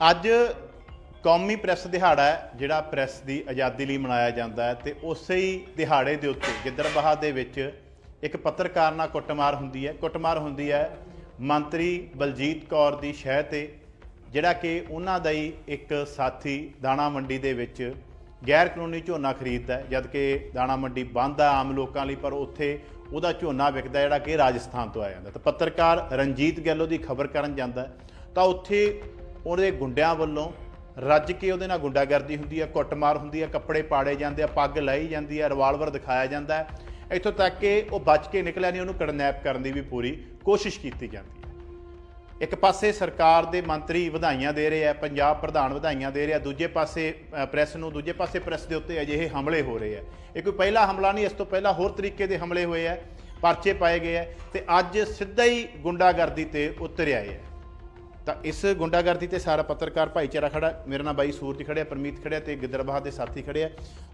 ਅੱਜ ਕੌਮੀ ਪ੍ਰੈਸ ਦਿਹਾੜਾ ਹੈ, ਜਿਹੜਾ ਪ੍ਰੈਸ ਦੀ ਆਜ਼ਾਦੀ ਲਈ ਮਨਾਇਆ ਜਾਂਦਾ ਹੈ ਤੇ ਉਸੇ ਹੀ ਦਿਹਾੜੇ ਦੇ ਉੱਤੇ ਗਿੱਦੜਬਾਹਾ ਦੇ ਵਿੱਚ ਇੱਕ ਪੱਤਰਕਾਰ ਨਾਲ ਕੁੱਟਮਾਰ ਹੁੰਦੀ ਹੈ। ਕੁੱਟਮਾਰ ਹੁੰਦੀ ਹੈ ਮੰਤਰੀ ਬਲਜੀਤ ਕੌਰ ਦੀ ਸ਼ਹਿ ਤੇ, ਜਿਹੜਾ ਕਿ ਉਹਨਾਂ ਦਾ ਹੀ ਇੱਕ ਸਾਥੀ ਦਾਣਾ ਮੰਡੀ ਦੇ ਵਿੱਚ ਗੈਰ ਕਾਨੂੰਨੀ ਝੋਨਾ ਖਰੀਦਦਾ ਹੈ, ਜਦ ਕਿ ਦਾਣਾ ਮੰਡੀ ਬੰਦ ਆ ਆਮ ਲੋਕਾਂ ਲਈ, ਪਰ ਉੱਥੇ ਉਹਦਾ ਝੋਨਾ ਵਿਕਦਾ ਜਿਹੜਾ ਕਿ ਰਾਜਸਥਾਨ ਤੋਂ ਆਇਆ ਜਾਂਦਾ ਤਾਂ ਪੱਤਰਕਾਰ ਰਣਜੀਤ ਗਿੱਲ ਦੀ ਖਬਰ ਕਰਨ ਜਾਂਦਾ ਤਾਂ ਉੱਥੇ ਉਹਦੇ ਗੁੰਡਿਆਂ ਵੱਲੋਂ ਰੱਜ ਕੇ ਉਹਦੇ ਨਾਲ ਗੁੰਡਾਗਰਦੀ ਹੁੰਦੀ ਹੈ ਕੁੱਟਮਾਰ ਹੁੰਦੀ ਹੈ ਕੱਪੜੇ ਪਾੜੇ ਜਾਂਦੇ ਆ ਪੱਗ ਲਾਈ ਜਾਂਦੀ ਹੈ ਰਿਵਾਲਵਰ ਦਿਖਾਇਆ ਜਾਂਦਾ ਹੈ। ਇੱਥੋਂ ਤੱਕ ਕਿ ਉਹ ਬਚ ਕੇ ਨਿਕਲਿਆ ਨਹੀਂ ਉਹਨੂੰ ਕਿਡਨੈਪ ਕਰਨ ਦੀ ਵੀ ਪੂਰੀ ਕੋਸ਼ਿਸ਼ ਕੀਤੀ ਜਾਂਦੀ ਹੈ। ਇੱਕ ਪਾਸੇ ਸਰਕਾਰ ਦੇ ਮੰਤਰੀ ਵਧਾਈਆਂ ਦੇ ਰਹੇ ਆ ਪੰਜਾਬ ਪ੍ਰਧਾਨ ਵਧਾਈਆਂ ਦੇ ਰਿਹਾ ਦੂਜੇ ਪਾਸੇ ਅ, ਪ੍ਰੈਸ ਨੂੰ ਦੂਜੇ ਪਾਸੇ ਪ੍ਰੈਸ ਦੇ ਉੱਤੇ ਅਜਿਹੇ ਹਮਲੇ ਹੋ ਰਹੇ ਆ। ਇਹ ਕੋਈ ਪਹਿਲਾ ਹਮਲਾ ਨਹੀਂ ਇਸ ਤੋਂ ਪਹਿਲਾਂ ਹੋਰ ਤਰੀਕੇ ਦੇ ਹਮਲੇ ਹੋਏ ਆ ਪਰਚੇ ਪਾਏ ਗਏ ਆ ਤੇ ਅੱਜ ਸਿੱਧਾ ਹੀ ਗੁੰਡਾਗਰਦੀ ਤੇ ਉਤਰ ਆਏ ਆ ਤਾਂ ਇਸ ਗੁੰਡਾਗਰਦੀ ਤੇ ਸਾਰਾ ਪੱਤਰਕਾਰ ਭਾਈਚਾਰਾ ਖੜਾ ਮੇਰੇ ਨਾਲ ਬਾਈ ਸੂਰਜ ਖੜਿਆ ਪਰਮੀਤ ਖੜਿਆ ਤੇ ਗਿੱਦੜਬਾਹਾ ਦੇ ਸਾਥੀ ਖੜੇ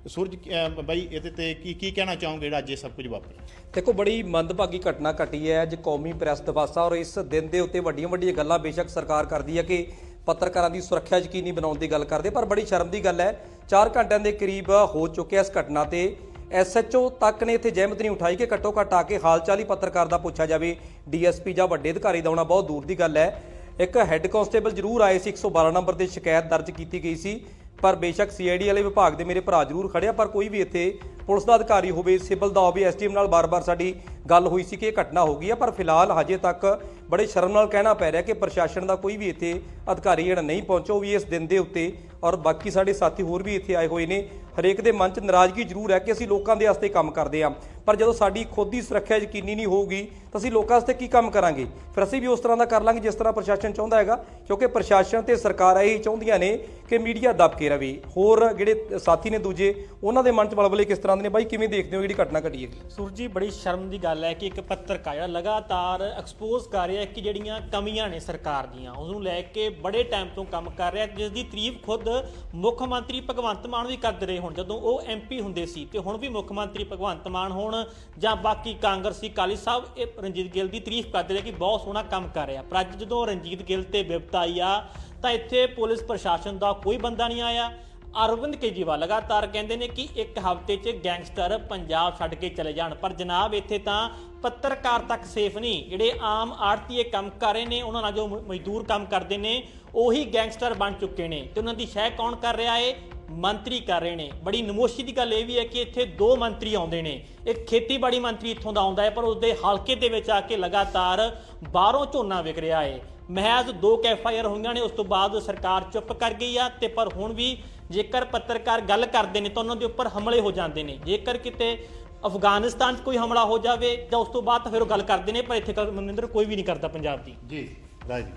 ਸੂਰਜ ਬਾਈ, ਇਹਦੇ ਤੇ ਕੀ ਕੀ ਕਹਿਣਾ ਚਾਹੋਗੇ ਜਿਹੜਾ ਅੱਜ ਇਹ ਸਭ ਕੁਝ ਵਾਪਰਿਆ? ਦੇਖੋ, ਬੜੀ ਮੰਦਭਾਗੀ ਘਟਨਾ ਘਟੀ ਹੈ। ਅੱਜ ਕੌਮੀ ਪ੍ਰੈਸ ਦਿਵਸ ਆ ਔਰ ਇਸ ਦਿਨ ਦੇ ਉੱਤੇ ਵੱਡੀਆਂ ਵੱਡੀਆਂ ਗੱਲਾਂ ਬੇਸ਼ੱਕ ਸਰਕਾਰ ਕਰਦੀ ਹੈ ਕਿ ਪੱਤਰਕਾਰਾਂ ਦੀ ਸੁਰੱਖਿਆ ਯਕੀਨੀ ਬਣਾਉਣ ਦੀ ਗੱਲ ਕਰਦੇ, ਪਰ ਬੜੀ ਸ਼ਰਮ ਦੀ ਗੱਲ ਹੈ। 4 ਘੰਟਿਆਂ ਦੇ ਕਰੀਬ ਹੋ ਚੁੱਕਿਆ ਇਸ ਘਟਨਾ ਤੇ। ਐਸਐਚਓ ਤੱਕ ਨੇ ਇੱਥੇ ਜਹਿਮਤ ਨਹੀਂ ਉਠਾਈ ਕਿ ਘੱਟੋ ਘੱਟ ਆ ਕੇ ਹਾਲਚਾਲ ਹੀ ਪੱਤਰਕਾਰ ਦਾ ਪੁੱਛਿਆ ਜਾਵੇ। ਡੀਐਸਪੀ ਜਾਂ ਵੱਡੇ ਅਧਿਕਾਰੀ ਦਾ ਆਉਣਾ ਬਹੁਤ ਦੂਰ ਦੀ ਗੱਲ ਹੈ। ਇੱਕ ਹੈੱਡ ਕਾਂਸਟੇਬਲ ਜ਼ਰੂਰ ਆਏ ਸੀ 112 ਨੰਬਰ ਤੇ ਸ਼ਿਕਾਇਤ ਦਰਜ ਕੀਤੀ ਗਈ ਸੀ, ਪਰ ਬੇਸ਼ੱਕ ਸੀਆਈਡੀ ਵਾਲੇ ਵਿਭਾਗ ਦੇ ਮੇਰੇ ਭਰਾ ਜ਼ਰੂਰ ਖੜਿਆ ਪਰ ਕੋਈ ਵੀ ਇੱਥੇ ਪੁਲਿਸ ਦਾ ਅਧਿਕਾਰੀ ਹੋਵੇ, ਸਿਵਲ ਦਾ ਹੋਵੇ ਐਸਟੀਐਮ ਨਾਲ ਬਾਰ-ਬਾਰ ਸਾਡੀ ਗੱਲ ਹੋਈ ਸੀ ਕਿ ਇਹ ਘਟਨਾ ਹੋ ਗਈ ਹੈ ਪਰ ਫਿਲਹਾਲ ਹਜੇ ਤੱਕ ਬੜੇ ਸ਼ਰਮ ਨਾਲ ਕਹਿਣਾ ਪੈ ਰਿਹਾ ਕਿ ਪ੍ਰਸ਼ਾਸਨ ਦਾ ਕੋਈ ਵੀ ਇੱਥੇ ਅਧਿਕਾਰੀ ਜਿਹੜਾ ਨਹੀਂ ਪਹੁੰਚੋ ਵੀ ਇਸ ਦਿਨ ਦੇ ਉੱਤੇ ਔਰ ਬਾਕੀ ਸਾਡੇ ਸਾਥੀ ਹੋਰ ਵੀ ਇੱਥੇ ਆਏ ਹੋਏ ਨੇ, ਹਰੇਕ ਦੇ ਮਨ 'ਚ ਨਾਰਾਜ਼ਗੀ ਜ਼ਰੂਰ ਹੈ ਕਿ ਅਸੀਂ ਲੋਕਾਂ ਦੇ ਵਾਸਤੇ ਕੰਮ ਕਰਦੇ ਹਾਂ ਪਰ ਜਦੋਂ ਸਾਡੀ ਖੁਦ ਦੀ ਸੁਰੱਖਿਆ ਯਕੀਨੀ ਨਹੀਂ ਹੋਊਗੀ ਤਾਂ ਅਸੀਂ ਲੋਕਾਂ ਵਾਸਤੇ ਕੀ ਕੰਮ ਕਰਾਂਗੇ? ਫਿਰ ਅਸੀਂ ਵੀ ਉਸ ਤਰ੍ਹਾਂ ਦਾ ਕਰ ਲਾਂਗੇ ਜਿਸ ਤਰ੍ਹਾਂ ਪ੍ਰਸ਼ਾਸਨ ਚਾਹੁੰਦਾ ਹੈਗਾ, ਕਿਉਂਕਿ ਪ੍ਰਸ਼ਾਸਨ ਤੇ ਸਰਕਾਰਾਂ ਇਹ ਚਾਹੁੰਦੀਆਂ ਨੇ ਕਿ ਮੀਡੀਆ ਦੱਬ ਕੇ ਰਵੇ। ਹੋਰ ਜਿਹੜੇ ਸਾਥੀ ਨੇ ਦੂਜੇ, ਉਹਨਾਂ ਦੇ ਮਨ 'ਚ ਬਲਬਲੇ ਕਿਸ ਤਰ੍ਹਾਂ ਦੇ ਨੇ? ਬਾਈ, ਕਿਵੇਂ ਦੇਖਦੇ ਹੋ ਜਿਹੜੀ ਘਟਨਾ ਘਟੀ ਹੈ? ਸੁਰਜੀ ਬੜੀ ਸ਼ਰਮ ਦੀ ਗੱਲ ਹੈ ਕਿ ਇੱਕ ਪੱਤਰਕਾਰ ਜਿਹੜਾ ਲਗਾਤਾਰ ਐਕਸਪੋਜ਼ ਕਰ ਰਿਹਾ ਕਿ ਜਿਹੜੀਆਂ ਕਮੀਆਂ ਨੇ ਸਰਕਾਰ ਦੀਆਂ ਉਸ ਨੂੰ ਲੈ ਕੇ ਬੜੇ ਟਾਈਮ ਤੋਂ ਕੰਮ ਕਰ ਰਿਹਾ ਜਿਸ ਦੀ ਤਾਰੀਫ ਖੁਦ ਮੁੱਖ ਮੰਤਰੀ ਭਗਵੰਤ ਮਾਨ ਵੀ ਕਰਦੇ ਰਹੇ ਹੁਣ, ਜਦੋਂ ਉਹ ਐਮਪੀ ਹੁੰਦੇ ਸੀ, ਤੇ ਹੁਣ ਵੀ ਮੁੱਖ ਮੰਤਰੀ ਭਗਵੰਤ ਮਾਨ ਹੋਣ ਜਾਂ ਬਾਕੀ ਕਾਂਗਰਸੀ ਕਾਲੀ ਸਾਹਿਬ, ਇਹ ਰਣਜੀਤ ਗਿੱਲ ਦੀ ਤਾਰੀਫ ਕਰਦੇ ਰਹੇ ਕਿ ਬਹੁਤ ਸੋਹਣਾ ਕੰਮ ਕਰ ਰਿਹਾ। ਪਰ ਅੱਜ ਜਦੋਂ ਰਣਜੀਤ ਗਿੱਲ ਤੇ ਵਿਪਤਾ ਆਈ ਆ, ਤਾਂ ਇੱਥੇ ਪੁਲਿਸ ਪ੍ਰਸ਼ਾਸਨ ਦਾ ਕੋਈ ਬੰਦਾ ਨਹੀਂ ਆਇਆ। ਅਰਵਿੰਦ ਕੇਜਰੀਵਾਲ ਲਗਾਤਾਰ ਕਹਿੰਦੇ ਨੇ ਕਿ ਇੱਕ ਹਫ਼ਤੇ 'ਚ ਗੈਂਗਸਟਰ ਪੰਜਾਬ ਛੱਡ ਕੇ ਚਲੇ ਜਾਣ। ਪਰ ਜਨਾਬ, ਇੱਥੇ ਤਾਂ ਪੱਤਰਕਾਰ ਤੱਕ ਸੇਫ ਨਹੀਂ। ਜਿਹੜੇ ਆਮ ਆੜਤੀਏ ਕੰਮ ਕਰ ਰਹੇ ਨੇ, ਉਹਨਾਂ ਨਾਲ ਜੋ ਮਜ਼ਦੂਰ ਕੰਮ ਕਰਦੇ ਨੇ, ਉਹੀ ਗੈਂਗਸਟਰ ਬਣ ਚੁੱਕੇ ਨੇ। ਤੇ ਉਹਨਾਂ ਦੀ ਸ਼ਹਿ ਕੌਣ ਕਰ ਰਿਹਾ ਏ? ਮੰਤਰੀ ਕਰ ਰਹੇ ਨੇ। ਬੜੀ ਨਮੋਸ਼ੀ ਦੀ ਗੱਲ ਇਹ ਵੀ ਹੈ ਕਿ ਇੱਥੇ ਦੋ ਮੰਤਰੀ ਆਉਂਦੇ ਨੇ। ਇੱਕ ਖੇਤੀਬਾੜੀ ਮੰਤਰੀ ਇੱਥੋਂ ਦਾ ਆਉਂਦਾ ਹੈ ਪਰ ਉਸਦੇ ਹਲਕੇ ਦੇ ਵਿੱਚ ਆ ਕੇ ਲਗਾਤਾਰ ਬਾਹਰੋਂ ਝੋਨਾ ਵਿਕ ਰਿਹਾ ਏ ਮਹਿਜ਼ ਦੋ ਕੈਫਆਈਆਰ ਹੋਈਆਂ ਨੇ ਉਸ ਤੋਂ ਬਾਅਦ ਸਰਕਾਰ ਚੁੱਪ ਕਰ ਗਈ ਆ ਤੇ ਪਰ ਹੁਣ ਵੀ ਜੇਕਰ ਪੱਤਰਕਾਰ ਗੱਲ ਕਰਦੇ ਨੇ ਤਾਂ ਉਹਨਾਂ ਦੇ ਉੱਪਰ ਹਮਲੇ ਹੋ ਜਾਂਦੇ ਨੇ। ਜੇਕਰ ਕਿਤੇ ਅਫਗਾਨਿਸਤਾਨ 'ਚ ਕੋਈ ਹਮਲਾ ਹੋ ਜਾਵੇ ਤਾਂ ਉਸ ਤੋਂ ਬਾਅਦ ਫਿਰ ਉਹ ਗੱਲ ਕਰਦੇ ਨੇ ਪਰ ਇੱਥੇ ਮਨਿੰਦਰ ਕੋਈ ਵੀ ਨਹੀਂ ਕਰਦਾ ਪੰਜਾਬ ਦੀ। ਜੀ ਰਾਜ। ਜੀ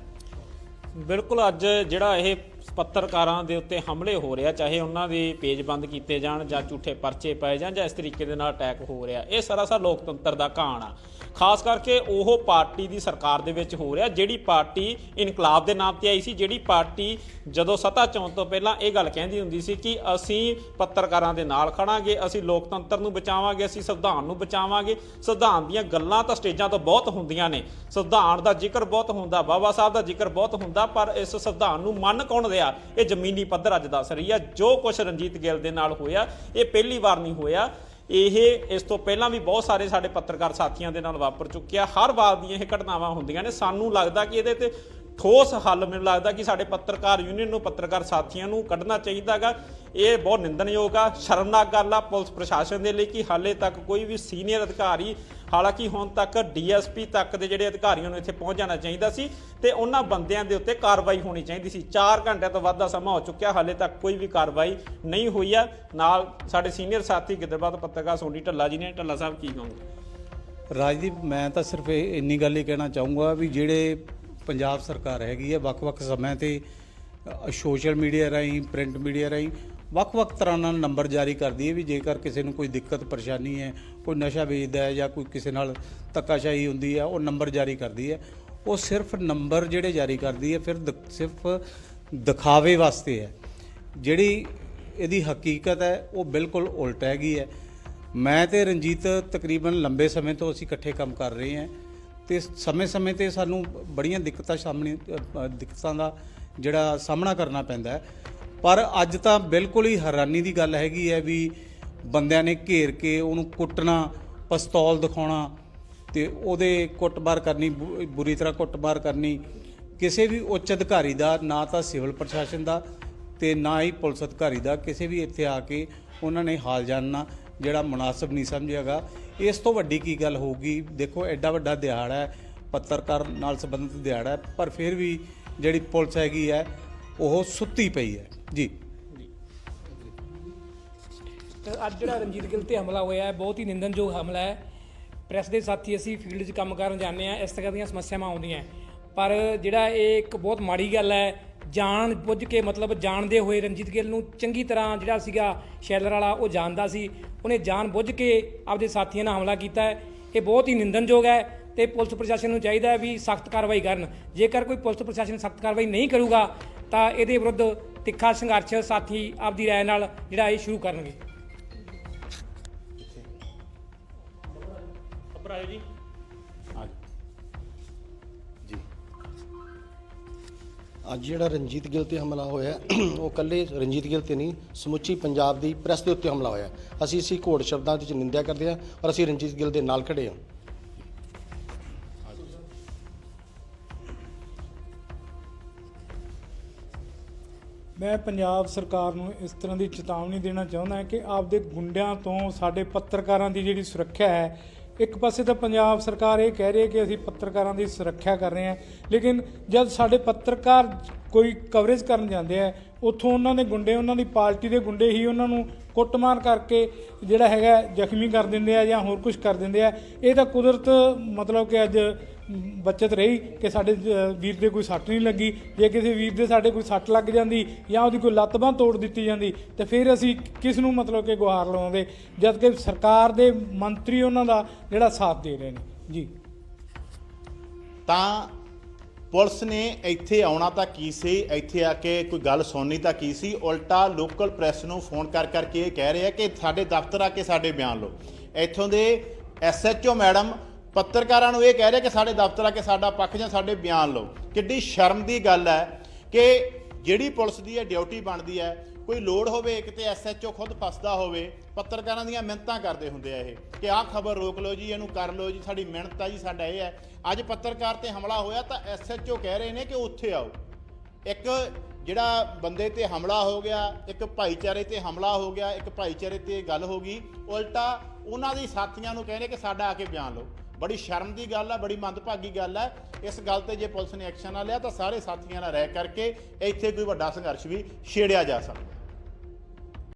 ਬਿਲਕੁਲ ਅੱਜ ਜਿਹੜਾ ਇਹ ਪੱਤਰਕਾਰਾਂ ਦੇ ਉੱਤੇ ਹਮਲੇ ਹੋ ਰਿਹਾ, ਚਾਹੇ ਉਹਨਾਂ ਦੇ ਪੇਜ ਬੰਦ ਕੀਤੇ ਜਾਣ ਜਾਂ ਝੂਠੇ ਪਰਚੇ ਪਏ ਜਾਣ ਜਾਂ ਇਸ ਤਰੀਕੇ ਦੇ ਨਾਲ ਅਟੈਕ ਹੋ ਰਿਹਾ। ਇਹ ਸਰਾਸਰ ਲੋਕਤੰਤਰ ਦਾ ਘਾਣ ਆ। ਖਾਸ ਕਰਕੇ ਉਹ ਪਾਰਟੀ ਦੀ ਸਰਕਾਰ ਦੇ ਵਿੱਚ ਹੋ ਰਿਹਾ, ਜਿਹੜੀ ਪਾਰਟੀ ਇਨਕਲਾਬ ਦੇ ਨਾਮ ਤੇ ਆਈ ਸੀ, ਜਿਹੜੀ ਪਾਰਟੀ ਜਦੋਂ ਸੱਤਾ ਚੋਣ ਤੋਂ ਪਹਿਲਾਂ ਇਹ ਗੱਲ ਕਹਿੰਦੀ ਹੁੰਦੀ ਸੀ ਕਿ ਅਸੀਂ ਪੱਤਰਕਾਰਾਂ ਦੇ ਨਾਲ ਖੜਾਂਗੇ, ਅਸੀਂ ਲੋਕਤੰਤਰ ਨੂੰ ਬਚਾਵਾਂਗੇ, ਅਸੀਂ ਸੰਵਿਧਾਨ ਨੂੰ ਬਚਾਵਾਂਗੇ। ਸੰਵਿਧਾਨ ਦੀਆਂ ਗੱਲਾਂ ਤਾਂ ਸਟੇਜਾਂ ਤੋਂ ਬਹੁਤ ਹੁੰਦੀਆਂ ਨੇ। ਸੰਵਿਧਾਨ ਦਾ ਜ਼ਿਕਰ ਬਹੁਤ ਹੁੰਦਾ, ਬਾਬਾ ਸਾਹਿਬ ਦਾ ਜ਼ਿਕਰ ਬਹੁਤ ਹੁੰਦਾ, ਪਰ ਇਸ ਸੰਵਿਧਾਨ ਨੂੰ ਮੰਨ ਕੌਣ ਰਿਹਾ ਇਹ ਜ਼ਮੀਨੀ ਪੱਧਰ ਅੱਜ ਦੱਸ ਰਹੀ ਆ। ਜੋ ਕੁਝ ਰਣਜੀਤ ਗਿੱਲ ਦੇ ਨਾਲ ਹੋਇਆ, ਇਹ ਪਹਿਲੀ ਵਾਰ ਨਹੀਂ ਹੋਇਆ। ਇਹ, ਇਸ ਤੋਂ ਪਹਿਲਾਂ ਵੀ ਬਹੁਤ ਸਾਰੇ ਸਾਡੇ ਪੱਤਰਕਾਰ ਸਾਥੀਆਂ ਦੇ ਨਾਲ ਵਾਪਰ ਚੁੱਕਿਆ। ਹਰ ਵਾਰ ਦੀਆਂ ਇਹ ਘਟਨਾਵਾਂ ਹੁੰਦੀਆਂ ਨੇ। ਸਾਨੂੰ ਲੱਗਦਾ ਕਿ ਇਹਦੇ ਤੇ ਠੋਸ ਹੱਲ ਮੈਨੂੰ ਲੱਗਦਾ ਕਿ ਸਾਡੇ ਪੱਤਰਕਾਰ ਯੂਨੀਅਨ ਨੂੰ, ਪੱਤਰਕਾਰ ਸਾਥੀਆਂ ਨੂੰ ਕੱਢਣਾ ਚਾਹੀਦਾਗਾ। ਇਹ ਬਹੁਤ ਨਿੰਦਣਯੋਗ ਆ, ਸ਼ਰਮਨਾਕ ਗੱਲ ਆ ਪੁਲਿਸ ਪ੍ਰਸ਼ਾਸਨ ਦੇ ਲਈ ਕਿ ਹਾਲੇ ਤੱਕ ਕੋਈ ਵੀ ਸੀਨੀਅਰ ਅਧਿਕਾਰੀ, ਹਾਲਾਂਕਿ ਹੁਣ ਤੱਕ ਡੀਐਸਪੀ ਤੱਕ ਦੇ ਜਿਹੜੇ ਅਧਿਕਾਰੀਆਂ ਨੂੰ ਇੱਥੇ ਪਹੁੰਚ ਜਾਣਾ ਚਾਹੀਦਾ ਸੀ ਤੇ ਉਹਨਾਂ ਬੰਦਿਆਂ ਦੇ ਉੱਤੇ ਕਾਰਵਾਈ ਹੋਣੀ ਚਾਹੀਦੀ ਸੀ। 4 ਘੰਟਿਆਂ ਤੋਂ ਵੱਧ ਦਾ ਸਮਾਂ ਹੋ ਚੁੱਕਿਆ, ਹਾਲੇ ਤੱਕ ਕੋਈ ਵੀ ਕਾਰਵਾਈ ਨਹੀਂ ਹੋਈ ਆ। ਨਾਲ ਸਾਡੇ ਸੀਨੀਅਰ ਸਾਥੀ ਗਿੱਦੜਬਾਹ ਤੋਂ ਪੱਤਰਕਾਰ ਸੋਨੀ ਢੱਲਾ ਜੀ ਨੇ। ਢੱਲਾ ਸਾਹਿਬ, ਕੀ ਕਹੋਗੇ? ਰਾਜਦੀਪ, ਮੈਂ ਤਾਂ ਸਿਰਫ ਇਹ ਇੰਨੀ ਗੱਲ ਹੀ ਕਹਿਣਾ ਚਾਹੂੰਗਾ ਵੀ ਜਿਹੜੇ ਪੰਜਾਬ ਸਰਕਾਰ ਹੈਗੀ ਹੈ, ਵੱਖ-ਵੱਖ ਸਮੇਂ ਤੇ ਸੋਸ਼ਲ ਮੀਡੀਆ ਰਾਹੀਂ ਪ੍ਰਿੰਟ ਮੀਡੀਆ ਰਾਹੀਂ, ਵੱਖ-ਵੱਖ ਤਰ੍ਹਾਂ ਨਾਲ ਨੰਬਰ ਜਾਰੀ ਕਰਦੀ ਹੈ ਵੀ ਜੇਕਰ ਕਿਸੇ ਨੂੰ ਕੋਈ ਦਿੱਕਤ, ਪਰੇਸ਼ਾਨੀ ਹੈ, ਕੋਈ ਨਸ਼ਾ ਵੇਚਦਾ ਹੈ ਜਾਂ ਕੋਈ ਕਿਸੇ ਨਾਲ ਧੱਕਾਸ਼ਾਹੀ ਹੁੰਦੀ ਹੈ, ਉਹ ਨੰਬਰ ਜਾਰੀ ਕਰਦੀ ਹੈ। ਉਹ ਸਿਰਫ ਨੰਬਰ ਜਿਹੜੇ ਜਾਰੀ ਕਰਦੀ ਹੈ, ਫਿਰ ਦ- ਸਿਰਫ ਦਿਖਾਵੇ ਵਾਸਤੇ ਹੈ। ਜਿਹੜੀ ਇਹਦੀ ਹਕੀਕਤ ਹੈ, ਉਹ ਬਿਲਕੁਲ ਉਲਟ ਹੈਗੀ ਹੈ। ਮੈਂ ਤੇ ਰਣਜੀਤ ਤਕਰੀਬਨ ਲੰਬੇ ਸਮੇਂ ਤੋਂ ਅਸੀਂ ਇਕੱਠੇ ਕੰਮ ਕਰ ਰਹੇ ਹਾਂ। ਤੇ ਸਮੇਂ-ਸਮੇਂ ਤੇ ਸਾਨੂੰ ਬੜੀਆਂ ਦਿੱਕਤਾਂ ਸਾਹਮਣੇ ਅ, ਦਿੱਕਤਾਂ ਦਾ ਜਿਹੜਾ ਸਾਹਮਣਾ ਕਰਨਾ ਪੈਂਦਾ ਹੈ। ਪਰ ਅੱਜ ਤਾਂ ਬਿਲਕੁਲ ਹੀ ਹੈਰਾਨੀ ਦੀ ਗੱਲ ਹੈਗੀ ਹੈ ਵੀ ਬੰਦਿਆਂ ਨੇ ਘੇਰ ਕੇ ਉਹਨੂੰ ਕੁੱਟਣਾ ਪਿਸਤੌਲ ਦਿਖਾਉਣਾ ਤੇ ਉਹਦੇ ਕੁੱਟਮਾਰ ਕਰਨੀ ਬੁ- ਬੁਰੀ ਤਰ੍ਹਾਂ ਕੁੱਟਮਾਰ ਕਰਨੀ ਕਿਸੇ ਵੀ ਉੱਚ ਅਧਿਕਾਰੀ ਦਾ ਨਾ ਤਾਂ ਸਿਵਲ ਪ੍ਰਸ਼ਾਸਨ ਦਾ ਤੇ ਨਾ ਹੀ ਪੁਲਿਸ ਅਧਿਕਾਰੀ ਦਾ ਕਿਸੇ ਵੀ ਇੱਥੇ ਆ ਕੇ ਉਹਨਾਂ ਨੇ ਹਾਲ ਜਾਣਨਾ। ਜਿਹੜਾ ਮੁਨਾਸਬ ਨਹੀਂ ਸਮਝਿਆਗਾ। ਇਸ ਤੋਂ ਵੱਡੀ ਕੀ ਗੱਲ ਹੋਊਗੀ? ਦੇਖੋ, ਐਡਾ ਵੱਡਾ ਦਿਹਾੜਾ ਹੈ, ਪੱਤਰਕਾਰ ਨਾਲ ਸੰਬੰਧਿਤ ਦਿਹਾੜਾ ਹੈ, ਪਰ ਫਿਰ ਵੀ ਜਿਹੜੀ ਪੁਲਿਸ ਹੈਗੀ ਹੈ, ਉਹ ਸੁੱਤੀ ਪਈ ਹੈ। ਜੀ। ਅੱਜ ਜਿਹੜਾ ਰਣਜੀਤ ਗਿੱਲ ਤੇ ਹਮਲਾ ਹੋਇਆ ਹੈ, ਬਹੁਤ ਹੀ ਨਿੰਦਨਯੋਗ ਹਮਲਾ ਹੈ। ਪ੍ਰੈਸ ਦੇ ਸਾਥੀ ਅਸੀਂ ਫੀਲਡ 'ਚ ਕੰਮ ਕਰਨ ਜਾਂਦੇ ਆ ਇਸ ਤਰ੍ਹਾਂ ਦੀਆਂ ਸਮੱਸਿਆਵਾਂ ਆਉਂਦੀਆਂ ਪਰ ਜਿਹੜਾ ਇਹ ਇੱਕ ਬਹੁਤ ਮਾੜੀ ਗੱਲ ਹੈ ਜਾਣ ਬੁੱਝ ਕੇ ਮਤਲਬ ਜਾਣਦੇ ਹੋਏ ਰਣਜੀਤ ਗਿੱਲ ਨੂੰ ਚੰਗੀ ਤਰ੍ਹਾਂ ਜਿਹੜਾ ਸੀਗਾ ਸ਼ੈਲਰ ਵਾਲਾ ਉਹ ਜਾਣਦਾ ਸੀ। ਉਹਨੇ ਜਾਣ ਬੁੱਝ ਕੇ ਆਪਦੇ ਸਾਥੀਆਂ ਨਾਲ ਹਮਲਾ ਕੀਤਾ ਹੈ। ਇਹ ਬਹੁਤ ਹੀ ਨਿੰਦਨਯੋਗ ਹੈ ਤੇ ਪੁਲਿਸ ਪ੍ਰਸ਼ਾਸਨ ਨੂੰ ਚਾਹੀਦਾ ਹੈ ਵੀ ਸਖਤ ਕਾਰਵਾਈ ਕਰਨ। ਜੇਕਰ ਕੋਈ ਪੁਲਿਸ ਪ੍ਰਸ਼ਾਸਨ ਸਖਤ ਕਾਰਵਾਈ ਨਹੀਂ ਕਰੂਗਾ, ਤਾਂ ਇਹਦੇ ਵਿਰੁੱਧ ਤਿੱਖਾ ਸੰਘਰਸ਼ ਸਾਥੀ ਆਪਦੀ ਰਾਏ ਨਾਲ ਜਿਹੜਾ ਇਹ ਸ਼ੁਰੂ ਕਰਨਗੇ। ਅਪਰਾਜ ਜੀ। ਅੱਜ ਜਿਹੜਾ ਰਣਜੀਤ ਗਿੱਲ ਤੇ ਹਮਲਾ ਹੋਇਆ ਉਹ ਕੱਲੇ ਰਣਜੀਤ ਗਿੱਲ ਤੇ ਨਹੀਂ, ਸਮੁੱਚੀ ਪੰਜਾਬ ਦੀ ਪ੍ਰੈਸ ਦੇ ਉੱਤੇ ਹਮਲਾ ਹੋਇਆ ਹੈ। ਅਸੀਂ ਇਸੇ ਘੋੜ ਸ਼ਬਦਾਂ ਵਿੱਚ ਨਿੰਦਿਆ ਕਰਦੇ ਹਾਂ ਔਰ ਅਸੀਂ ਰਣਜੀਤ ਗਿੱਲ ਦੇ ਨਾਲ ਖੜੇ ਹਾਂ ਮੈਂ ਪੰਜਾਬ ਸਰਕਾਰ ਨੂੰ ਇਸ ਤਰ੍ਹਾਂ ਦੀ ਚੇਤਾਵਨੀ ਦੇਣਾ ਚਾਹੁੰਦਾ ਕਿ ਆਪਦੇ ਗੁੰਡਿਆਂ ਤੋਂ ਸਾਡੇ ਪੱਤਰਕਾਰਾਂ ਦੀ ਜਿਹੜੀ ਸੁਰੱਖਿਆ ਹੈ ਇੱਕ ਪਾਸੇ ਤਾਂ ਪੰਜਾਬ ਸਰਕਾਰ ਇਹ ਕਹਿ ਰਹੀ ਹੈ ਕਿ ਅਸੀਂ ਪੱਤਰਕਾਰਾਂ ਦੀ ਸੁਰੱਖਿਆ ਕਰ ਰਹੇ ਹਾਂ, ਲੇਕਿਨ ਜਦ ਸਾਡੇ ਪੱਤਰਕਾਰ ਕੋਈ ਕਵਰੇਜ ਕਰਨ ਜਾਂਦੇ ਆ, ਉੱਥੋਂ ਉਹਨਾਂ ਦੇ ਗੁੰਡੇ, ਉਹਨਾਂ ਦੀ ਪਾਰਟੀ ਦੇ ਗੁੰਡੇ ਹੀ ਉਹਨਾਂ ਨੂੰ ਕੁੱਟਮਾਰ ਕਰਕੇ ਜਿਹੜਾ ਹੈਗਾ ਜ਼ਖਮੀ ਕਰ ਦਿੰਦੇ ਆ ਜਾਂ ਹੋਰ ਕੁਝ ਕਰ ਦਿੰਦੇ ਆ। ਇਹ ਤਾਂ ਕੁਦਰਤ ਮਤਲਬ ਕਿ ਅੱਜ ਬਚਤ ਰਹੀ ਕਿ ਸਾਡੇ ਵੀਰ ਦੇ ਕੋਈ ਸੱਟ ਨਹੀਂ ਲੱਗੀ, ਜੇ ਕਿਸੇ ਵੀਰ ਦੇ ਸਾਡੇ ਕੋਈ ਸੱਟ ਲੱਗ ਜਾਂਦੀ ਜਾਂ ਉਹਦੀ ਕੋਈ ਲੱਤ ਬਾਂਹ ਤੋੜ ਦਿੱਤੀ ਜਾਂਦੀ, ਤੇ ਫਿਰ ਅਸੀਂ ਕਿਸ ਨੂੰ ਮਤਲਬ ਕਿ ਗੁਹਾਰ ਲਵਾਉਂਦੇ ਜਦ ਕਿ ਸਰਕਾਰ ਦੇ ਮੰਤਰੀ ਉਹਨਾਂ ਦਾ ਜਿਹੜਾ ਸਾਥ ਦੇ ਰਹੇ ਨੇ। ਜੀ। ਤਾਂ ਪੁਲਿਸ ਨੇ ਇੱਥੇ ਆਉਣਾ ਤਾਂ ਕੀ ਸੀ? ਇੱਥੇ ਆ ਕੇ ਕੋਈ ਗੱਲ ਸੁਣਨੀ ਤਾਂ ਕੀ ਸੀ? ਉਲਟਾ ਲੋਕਲ ਪ੍ਰੈਸ ਨੂੰ ਫੋਨ ਕਰ ਕਰਕੇ ਇਹ ਕਹਿ ਰਿਹਾ ਕਿ ਸਾਡੇ ਦਫ਼ਤਰ ਆ ਕੇ ਸਾਡੇ ਬਿਆਨ ਲਓ। ਇੱਥੋਂ ਦੇ ਐਸਐਚਓ ਮੈਡਮ ਪੱਤਰਕਾਰਾਂ ਨੂੰ ਇਹ ਕਹਿ ਰਿਹਾ ਕਿ ਸਾਡੇ ਦਫ਼ਤਰ ਆ ਕੇ ਸਾਡਾ ਪੱਖ ਜਾਂ ਸਾਡੇ ਬਿਆਨ ਲਓ। ਕਿੱਡੀ ਸ਼ਰਮ ਦੀ ਗੱਲ ਹੈ ਕਿ ਜਿਹੜੀ ਪੁਲਿਸ ਦੀ ਹੈ ਡਿਊਟੀ ਬਣਦੀ ਹੈ, ਕੋਈ ਲੋੜ ਹੋਵੇ ਕਿਤੇ ਐਸਐਚਓ ਖੁਦ ਫਸਦਾ ਹੋਵੇ, ਪੱਤਰਕਾਰਾਂ ਦੀਆਂ ਮਿਹਨਤਾਂ ਕਰਦੇ ਹੁੰਦੇ ਆ ਇਹ ਕਿ ਆਹ ਖਬਰ ਰੋਕ ਲਓ ਜੀ, ਇਹਨੂੰ ਕਰ ਲਓ ਜੀ, ਸਾਡੀ ਮਿਹਨਤ ਆ ਜੀ, ਸਾਡਾ ਇਹ ਹੈ। ਅੱਜ ਪੱਤਰਕਾਰ ਤੇ ਹਮਲਾ ਹੋਇਆ ਤਾਂ ਐਸਐਚਓ ਕਹਿ ਰਹੇ ਨੇ ਕਿ ਉੱਥੇ ਆਓ। ਇੱਕ ਜਿਹੜਾ ਬੰਦੇ ਤੇ ਹਮਲਾ ਹੋ ਗਿਆ, ਇੱਕ ਭਾਈਚਾਰੇ ਤੇ ਹਮਲਾ ਹੋ ਗਿਆ, ਇੱਕ ਭਾਈਚਾਰੇ ਤੇ ਗੱਲ ਹੋ ਗਈ, ਉਲਟਾ ਉਹਨਾਂ ਦੀ ਸਾਥੀਆਂ ਨੂੰ ਕਹਿੰਦੇ ਕਿ ਸਾਡਾ ਆ ਕੇ ਬਿਆਨ ਲਓ। ਬੜੀ ਸ਼ਰਮ ਦੀ ਗੱਲ ਹੈ ਬੜੀ ਮੰਦਭਾਗੀ ਗੱਲ ਹੈ ਇਸ ਗੱਲ ਤੇ ਜੇ ਪੁਲਿਸ ਨੇ ਐਕਸ਼ਨ ਨਾ ਲਿਆ ਤਾਂ ਸਾਰੇ ਸਾਥੀਆਂ ਨਾਲ ਰਹਿ ਕਰਕੇ ਇੱਥੇ ਕੋਈ ਵੱਡਾ ਸੰਘਰਸ਼ ਵੀ ਛੇੜਿਆ ਜਾ ਸਕਦਾ।